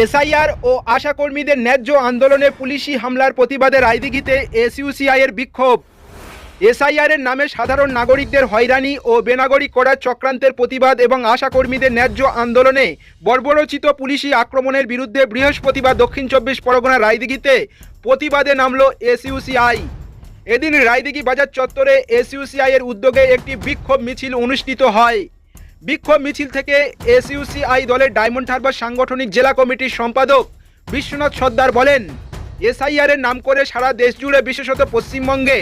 SIR ও আশাকর্মীদের ন্যায্য আন্দোলনে পুলিশি হামলার প্রতিবাদে রায়দিঘিতে এসইউসিআই এর বিক্ষোভ। এসআইআর এর নামে সাধারণ নাগরিকদের হয়রানি ও বেনাগরিক করার চক্রান্তের প্রতিবাদ এবং আশাকর্মীদের ন্যায্য আন্দোলনে বর্বরচিত পুলিশি আক্রমণের বিরুদ্ধে বৃহস্পতিবার দক্ষিণ চব্বিশ পরগনা রায়দিঘিতে প্রতিবাদে নামল এসইউসিআই। এদিন রায়দিঘি বাজার চত্বরে এসইউসিআই এর উদ্যোগে একটি বিক্ষোভ মিছিল অনুষ্ঠিত হয়। বিক্ষোভ মিছিল থেকে এসইউসিআই দলের ডায়মন্ড হারবার সাংগঠনিক জেলা কমিটির সম্পাদক বিশ্বনাথ সর্দার বলেন এসআইআর এর নাম করে সারা দেশ জুড়ে বিশেষত পশ্চিমবঙ্গে,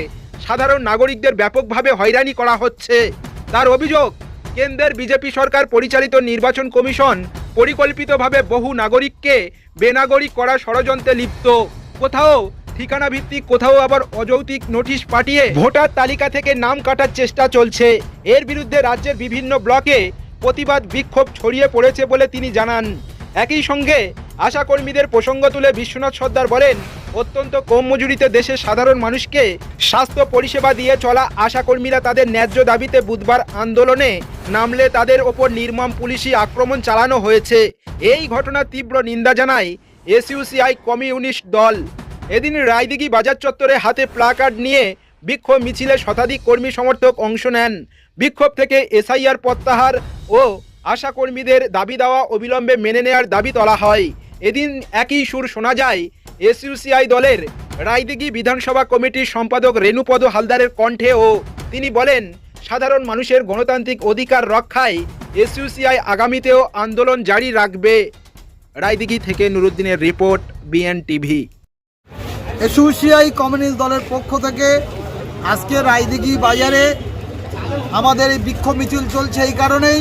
সাধারণ নাগরিকদের ব্যাপকভাবে হয়রানি করা হচ্ছে। তার অভিযোগ, কেন্দ্রের বিজেপি সরকার পরিচালিত নির্বাচন কমিশন পরিকল্পিতভাবে বহু নাগরিককে বেনাগরিক করা ষড়যন্ত্রে লিপ্ত। কোথাও ঠিকানা ভিত্তিক কোথাও আবার অযৌক্তিক নোটিশ পাঠিয়ে ভোটার তালিকা থেকে নাম কাটার চেষ্টা চলছে। এর বিরুদ্ধে রাজ্যের বিভিন্ন ব্লকে প্রতিবাদ বিক্ষোভ ছড়িয়ে পড়েছে বলে তিনি জানান। একই সঙ্গে আশাকর্মীদের প্রসঙ্গ তুলে বিশ্বনাথ সর্দার বলেন, অত্যন্ত কম মজুরিতে দেশের সাধারণ মানুষকে স্বাস্থ্য পরিষেবা দিয়ে চলা আশাকর্মীরা তাদের ন্যায্য দাবিতে বুধবার আন্দোলনে নামলে তাদের ওপর নির্মম পুলিশি আক্রমণ চালানো হয়েছে। এই ঘটনার তীব্র নিন্দা জানায় এসইউসিআই কমিউনিস্ট দল। এদিন রায়দিঘি বাজার চত্বরে হাতে প্লাকার্ড নিয়ে বিক্ষোভ মিছিলে শতাধিক কর্মী সমর্থক অংশ নেন। বিক্ষোভ থেকে এসআইআর প্রত্যাহার ও আশা কর্মীদের দাবি দেওয়া অবিলম্বে মেনে নেওয়ার দাবি তোলা হয়। এদিন একই সুর শোনা যায়, এসইউসিআই দলের রায়দিঘি বিধানসভা কমিটির সম্পাদক রেণুপদ হালদারের কণ্ঠে ও তিনি বলেন, সাধারণ মানুষের গণতান্ত্রিক অধিকার রক্ষায় এসইউসিআই আগামীতেও আন্দোলন জারি রাখবে। রায়দিঘি থেকে নুরুদ্দিনের report B N TV S U C I communist দলের পক্ষ থেকে আজকে রায়দিঘি বাজারে আমাদের এই বিক্ষোভ মিছিল চলছে এই কারণেই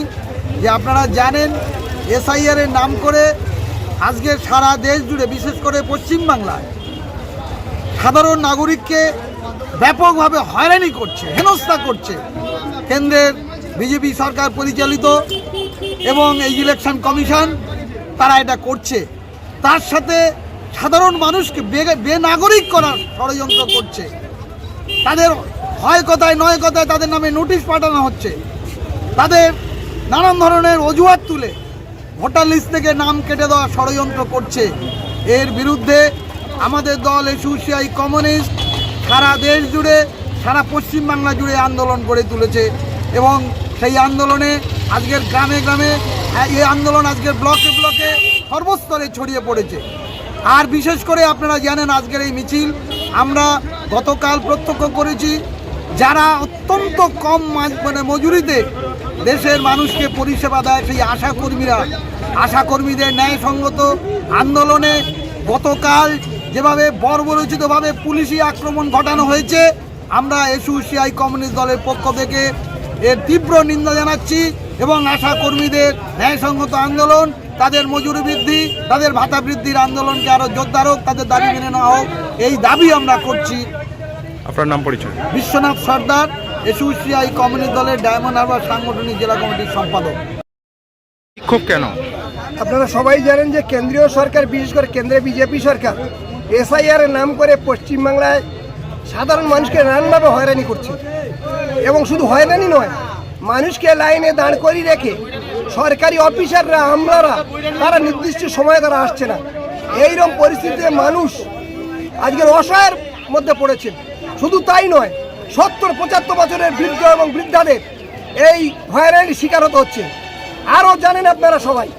যে আপনারা জানেন এসআইআর এর নাম করে আজকে সারা দেশ জুড়ে, বিশেষ করে পশ্চিমবাংলায় সাধারণ নাগরিককে ব্যাপকভাবে হয়রানি করছে, হেনস্থা করছে কেন্দ্রের বিজেপি সরকার পরিচালিত এবং এই ইলেকশন কমিশন তারা এটা করছে। তার সাথে সাধারণ মানুষকে বেনাগরিক করার ষড়যন্ত্র করছে। তাদের হয় কথায়, নয় কথায় তাদের নামে নোটিশ পাঠানো হচ্ছে। তাদের নানান ধরনের অজুহাত তুলে ভোটার লিস্ট থেকে নাম কেটে দেওয়া ষড়যন্ত্র করছে। এর বিরুদ্ধে আমাদের দল, এসিউসিআই, কমিউনিস্ট, সারা দেশ জুড়ে, সারা পশ্চিমবাংলা জুড়ে আন্দোলন করে তুলেছে এবং সেই আন্দোলনে আজকের গ্রামে গ্রামে, এই আন্দোলন আজকের ব্লকে ব্লকে সর্বস্তরে ছড়িয়ে পড়েছে। আর বিশেষ করে আপনারা জানেন আজকের এই মিছিল, আমরা গতকাল প্রত্যক্ষ করেছি, যারা অত্যন্ত কম মানে মজুরিতে দেশের মানুষকে পরিষেবা দেয়, সেই আশাকর্মীরা আশাকর্মীদের ন্যায়সঙ্গত আন্দোলনে গতকাল যেভাবে বর্বরচিতভাবে পুলিশি আক্রমণ ঘটানো হয়েছে, আমরা এসইউসিআই কমিউনিস্ট দলের পক্ষ থেকে এর তীব্র নিন্দা জানাচ্ছি এবং আশা কর্মীদের ন্যায়সঙ্গত আন্দোলন তাদের মজুরি বৃদ্ধি তাদের ভাতা বৃদ্ধির আন্দোলনকে আরও জোরদার হোক তাদের দাবি মেনে নেওয়া হোক এই দাবি আমরা করছি। আপনার নাম পরিচয়? Biswanath Sardar S U C I communist দলের ডায়মন্ড হারবার সাংগঠনিক জেলা কমিটির সম্পাদক। বিক্ষোভ কেন? আপনারা সবাই জানেন যে কেন্দ্রীয় সরকার বিশেষ করে কেন্দ্রে বিজেপি সরকার এসআইআর এর নাম করে পশ্চিমবাংলায় সাধারণ মানুষকে নানানভাবে হয়রানি করছে। এবং শুধু হয়রানি নয় মানুষকে লাইনে দাঁড় করিয়ে রেখে সরকারি অফিসাররা, আমলারা, তারা নির্দিষ্ট সময়ে তারা আসছে না। এইরকম পরিস্থিতিতে মানুষ আজকের অসহায়ের মধ্যে পড়েছে। শুধু তাই নয়, সত্তর, পঁচাত্তর বছরের বৃদ্ধ এবং বৃদ্ধাদের এই হয়রানির শিকার হতে হচ্ছে। আরও জানেন আপনারা সবাই,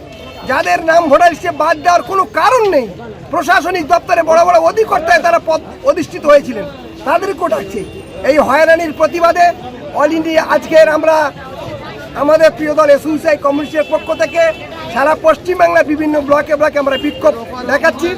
যাদের নাম ভোটার লিস্টে বাদ দেওয়ার কোনো কারণ নেই। প্রশাসনিক দপ্তরে বড় বড় অধিকর্তায় তারা পদ অধিষ্ঠিত হয়েছিলেন। তাদের কোটাচ্ছে এই হয়রানির প্রতিবাদে অল ইন্ডিয়া, আজকের আমরা আমাদের প্রিয় দল এসইউসিআই কমিউনিস্টের পক্ষ থেকে সারা পশ্চিমবাংলার বিভিন্ন ব্লকে ব্লকে আমরা বিক্ষোভ দেখাচ্ছি।